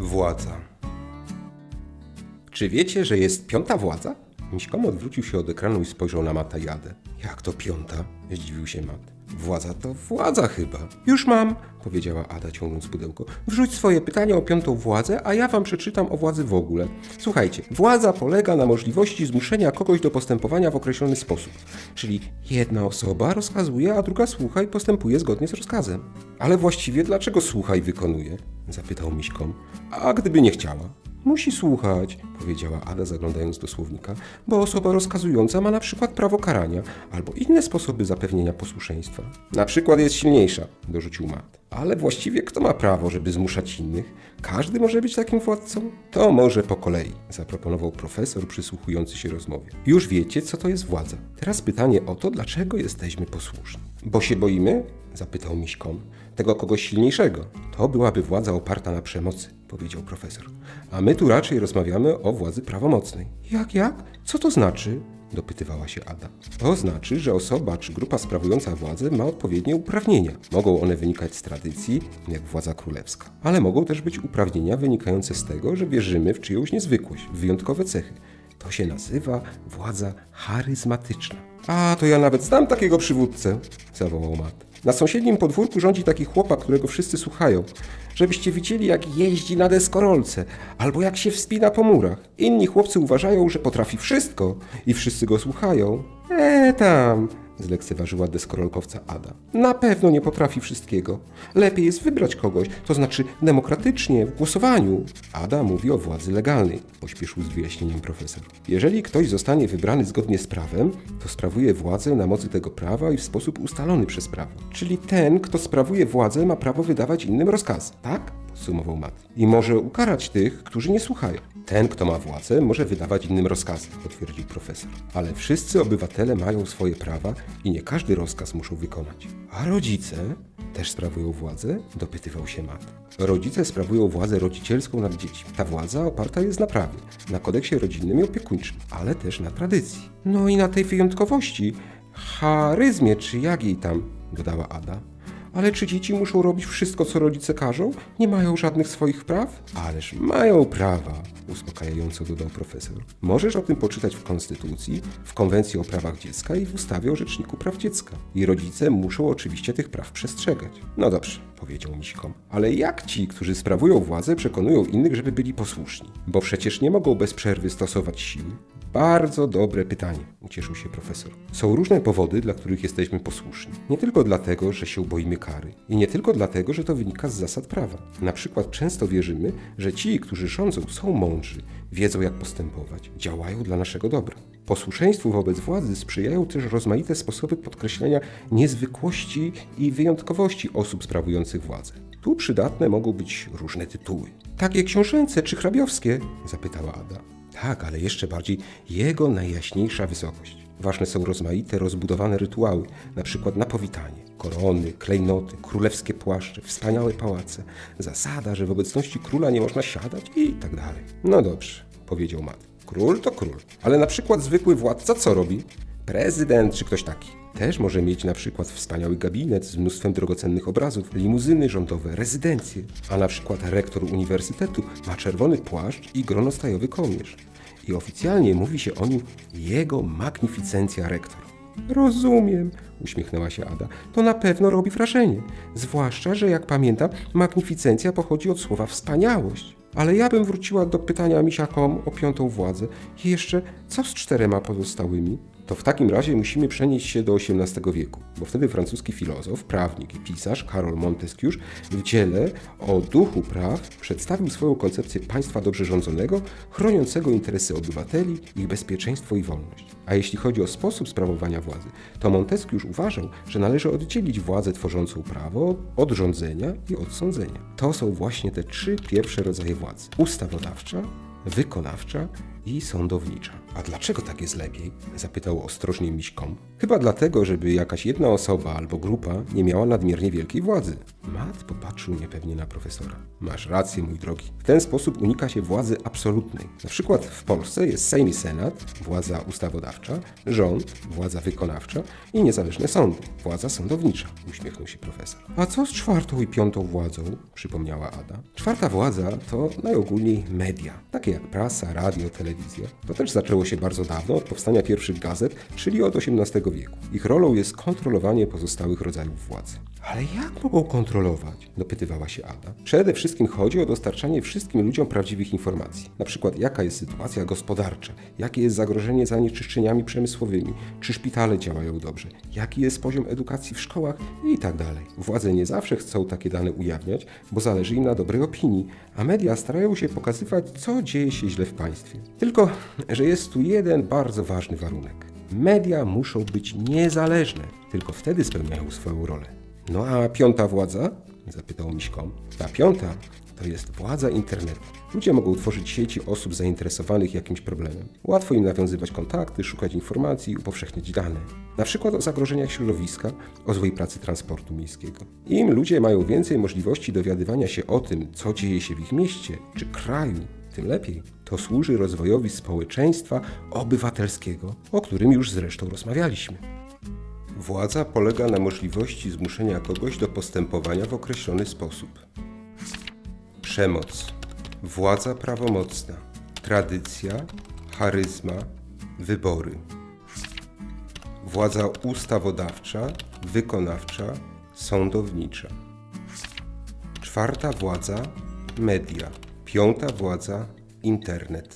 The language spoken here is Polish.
Władza. Czy wiecie, że jest piąta władza? Miśkom odwrócił się od ekranu i spojrzał na Mata i Adę. Jak to piąta? Zdziwił się Mat. Władza to władza chyba. Już mam, powiedziała Ada ciągnąc pudełko. Wrzuć swoje pytania o piątą władzę, a ja wam przeczytam o władzy w ogóle. Słuchajcie, władza polega na możliwości zmuszenia kogoś do postępowania w określony sposób. Czyli jedna osoba rozkazuje, a druga słucha i postępuje zgodnie z rozkazem. Ale właściwie dlaczego słucha i wykonuje? Zapytał Miśkom. A gdyby nie chciała? Musi słuchać, powiedziała Ada zaglądając do słownika, bo osoba rozkazująca ma na przykład prawo karania albo inne sposoby zapewnienia posłuszeństwa. Na przykład jest silniejsza, dorzucił Matt. Ale właściwie kto ma prawo, żeby zmuszać innych? Każdy może być takim władcą? To może po kolei, zaproponował profesor przysłuchujący się rozmowie. Już wiecie, co to jest władza. Teraz pytanie o to, dlaczego jesteśmy posłuszni. Bo się boimy? Zapytał Miśkom. Tego kogoś silniejszego. To byłaby władza oparta na przemocy, powiedział profesor. A my tu raczej rozmawiamy o władzy prawomocnej. Jak, jak? Co to znaczy? dopytywała się Ada. To znaczy, że osoba czy grupa sprawująca władzę ma odpowiednie uprawnienia. Mogą one wynikać z tradycji, jak władza królewska, ale mogą też być uprawnienia wynikające z tego, że wierzymy w czyjąś niezwykłość, w wyjątkowe cechy. To się nazywa władza charyzmatyczna. A, to ja nawet znam takiego przywódcę, zawołał Matt. Na sąsiednim podwórku rządzi taki chłopak, którego wszyscy słuchają. Żebyście widzieli, jak jeździ na deskorolce, albo jak się wspina po murach. Inni chłopcy uważają, że potrafi wszystko i wszyscy go słuchają. E tam, zlekceważyła deskorolkowca Ada. Na pewno nie potrafi wszystkiego. Lepiej jest wybrać kogoś, to znaczy demokratycznie, w głosowaniu. Ada mówi o władzy legalnej, pośpieszył z wyjaśnieniem profesor. Jeżeli ktoś zostanie wybrany zgodnie z prawem, to sprawuje władzę na mocy tego prawa i w sposób ustalony przez prawo. Czyli ten, kto sprawuje władzę, ma prawo wydawać innym rozkazy, tak? Podsumował Matt. I może ukarać tych, którzy nie słuchają. Ten, kto ma władzę, może wydawać innym rozkazy, potwierdził profesor. Ale wszyscy obywatele mają swoje prawa i nie każdy rozkaz muszą wykonać. A rodzice też sprawują władzę? Dopytywał się Matt. Rodzice sprawują władzę rodzicielską nad dziećmi. Ta władza oparta jest na prawie, na kodeksie rodzinnym i opiekuńczym, ale też na tradycji. No i na tej wyjątkowości, charyzmie, czy jak jej tam, dodała Ada. Ale czy dzieci muszą robić wszystko, co rodzice każą? Nie mają żadnych swoich praw? Ależ mają prawa, uspokajająco dodał profesor. Możesz o tym poczytać w Konstytucji, w Konwencji o prawach dziecka i w ustawie o Rzeczniku Praw Dziecka. I rodzice muszą oczywiście tych praw przestrzegać. No dobrze, powiedział Miśkom. Ale jak ci, którzy sprawują władzę, przekonują innych, żeby byli posłuszni? Bo przecież nie mogą bez przerwy stosować siły. Bardzo dobre pytanie, ucieszył się profesor. Są różne powody, dla których jesteśmy posłuszni. Nie tylko dlatego, że się boimy kary. I nie tylko dlatego, że to wynika z zasad prawa. Na przykład często wierzymy, że ci, którzy rządzą, są mądrzy, wiedzą jak postępować, działają dla naszego dobra. Posłuszeństwu wobec władzy sprzyjają też rozmaite sposoby podkreślenia niezwykłości i wyjątkowości osób sprawujących władzę. Tu przydatne mogą być różne tytuły. Takie książęce czy hrabiowskie? zapytała Ada. Tak, ale jeszcze bardziej jego najjaśniejsza wysokość. Ważne są rozmaite, rozbudowane rytuały, na przykład na powitanie. Korony, klejnoty, królewskie płaszcze, wspaniałe pałace, zasada, że w obecności króla nie można siadać i tak dalej. No dobrze, powiedział Matt. Król to król, ale na przykład zwykły władca co robi? Prezydent czy ktoś taki. Też może mieć na przykład wspaniały gabinet z mnóstwem drogocennych obrazów, limuzyny rządowe, rezydencje. A na przykład rektor uniwersytetu ma czerwony płaszcz i gronostajowy kołnierz. I oficjalnie mówi się o nim jego magnificencja rektor. Rozumiem, uśmiechnęła się Ada. To na pewno robi wrażenie. Zwłaszcza, że jak pamiętam, magnificencja pochodzi od słowa wspaniałość. Ale ja bym wróciła do pytania misiakom o piątą władzę. I jeszcze, co z czterema pozostałymi? To w takim razie musimy przenieść się do XVIII wieku, bo wtedy francuski filozof, prawnik i pisarz Karol Montesquieu w dziele o duchu praw przedstawił swoją koncepcję państwa dobrze rządzonego, chroniącego interesy obywateli, ich bezpieczeństwo i wolność. A jeśli chodzi o sposób sprawowania władzy, to Montesquieu uważał, że należy oddzielić władzę tworzącą prawo od rządzenia i od sądzenia. To są właśnie te trzy pierwsze rodzaje władzy: ustawodawcza, wykonawcza i sądownicza. A dlaczego tak jest lepiej? Zapytał ostrożnie Miśkom. Chyba dlatego, żeby jakaś jedna osoba albo grupa nie miała nadmiernie wielkiej władzy. Matt popatrzył niepewnie na profesora. Masz rację, mój drogi. W ten sposób unika się władzy absolutnej. Na przykład w Polsce jest Sejm i Senat, władza ustawodawcza, rząd, władza wykonawcza i niezależne sądy, władza sądownicza, uśmiechnął się profesor. A co z czwartą i piątą władzą? przypomniała Ada. Czwarta władza to najogólniej media, takie jak prasa, radio, telewizja. To też zaczęło się bardzo dawno, od powstania pierwszych gazet, czyli od XVIII wieku. Ich rolą jest kontrolowanie pozostałych rodzajów władzy. Ale jak mogą kontrolować? dopytywała się Ada. Przede wszystkim chodzi o dostarczanie wszystkim ludziom prawdziwych informacji. Na przykład jaka jest sytuacja gospodarcza, jakie jest zagrożenie zanieczyszczeniami przemysłowymi, czy szpitale działają dobrze, jaki jest poziom edukacji w szkołach i tak dalej. Władze nie zawsze chcą takie dane ujawniać, bo zależy im na dobrej opinii, a media starają się pokazywać, co dzieje się źle w państwie. Tylko, że jest tu jeden bardzo ważny warunek. Media muszą być niezależne, tylko wtedy spełniają swoją rolę. No a piąta władza? Zapytał Miśkom. Ta piąta to jest władza internetu. Ludzie mogą tworzyć sieci osób zainteresowanych jakimś problemem. Łatwo im nawiązywać kontakty, szukać informacji, upowszechniać dane. Na przykład o zagrożeniach środowiska, o złej pracy transportu miejskiego. Im ludzie mają więcej możliwości dowiadywania się o tym, co dzieje się w ich mieście czy kraju, tym lepiej. To służy rozwojowi społeczeństwa obywatelskiego, o którym już zresztą rozmawialiśmy. Władza polega na możliwości zmuszenia kogoś do postępowania w określony sposób. Przemoc, władza prawomocna, tradycja, charyzma, wybory. Władza ustawodawcza, wykonawcza, sądownicza. Czwarta władza media. Piąta władza internet.